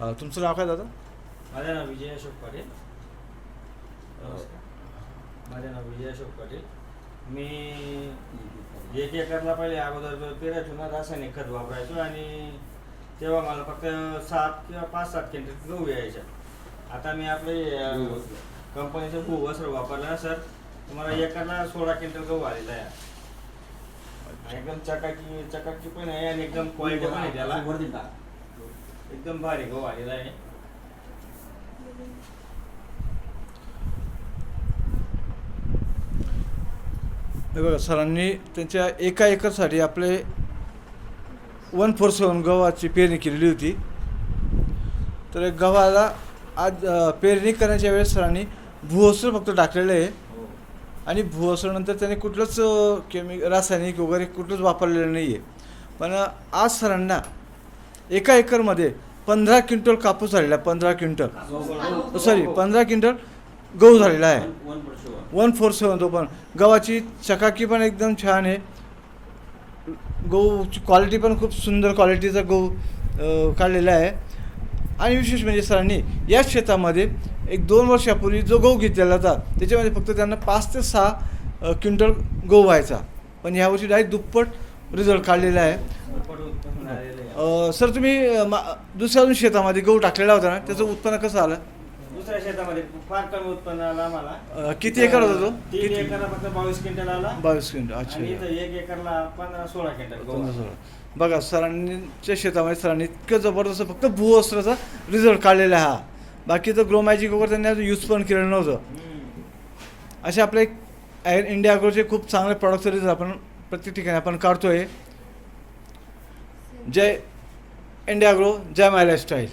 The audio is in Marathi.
तुमचं नाव काय दादा? माझं नाव विजय अशोक पाटील. नमस्कार. माझं नाव विजय अशोक पाटील. मी एक एकरला पहिले अगोदर पेरायचो ना रासायनिक खत वापरायचो आणि तेव्हा मला फक्त सात किंवा पाच सात क्विंटल गहू यायच्या. आता मी आपले कंपनीचं भू वस्त्र वापरलं ना सर? तुम्हाला एकरला सोळा क्विंटल गहू आलेला आहे. एकदम चकाकी चकाकी पण आहे आणि एकदम क्वालिटी पण आहे त्याला. एकदम भारी गहू आलेला आहे हे बघा सरांनी त्यांच्या एका एकरसाठी आपले वन फोर सेवन गव्हाची पेरणी केलेली होती. तर गव्हाला आज पेरणी करण्याच्या वेळेस सरांनी भूवस्त्र फक्त टाकलेलं आहे. हो. आणि भूवस्त्रानंतर त्याने कुठलंच अ, केमि रासायनिक वगैरे कुठलंच वापरलेलं नाही आहे पण आज सरांना एका एकरमध्ये पंधरा क्विंटल कापूस झालेला आहे पंधरा क्विंटल. सॉरी पंधरा क्विंटल गहू झालेला आहे. वन फोर सेवन तो पण. गव्हाची चकाकी पण एकदम छान आहे. गहूची क्वालिटी पण खूप सुंदर क्वालिटीचा गहू काढलेला आहे. आणि विशेष म्हणजे सरांनी याच शेतामध्ये एक दोन वर्षापूर्वी जो गहू घेतलेला होता त्याच्यामध्ये फक्त त्यांना पाच ते सहा क्विंटल गहू व्हायचा. पण ह्यावर्षी डायरेक्ट दुप्पट रिझल्ट काढलेला आहे. अ, सर तुम्ही अ, मा दुसऱ्या अजून शेतामध्ये गहू टाकलेला होता ना त्याचं उत्पन्न कसं आलं दुसऱ्या शेतामध्ये फार कमी उत्पन्न आलं आम्हाला अ, किती एकर होता तो तीन किती? एकरला फक्त बावीस क्विंटल आला बावीस क्विंटल अच्छा आणि इथं एक एकरला पंधरा सोळा क्विंटल गहू पंधरा आला. सोळा. बघा सरांच्या शेतामध्ये सरांनी इतकं जबरदस्त फक्त भूवस्त्राचा रिझल्ट काढलेला हा बाकी तर ग्रो मॅजिक वगैरे त्यांनी अजून यूज पण केलेलं नव्हतं हम्म. असे आपले इंडिया अग्रोचे खूप चांगले प्रॉडक्टचा रिझल्ट आपण प्रत्येक ठिकाणी आपण काढतोय जय इंडिया ग्रो जय माय लाईफस्टाईल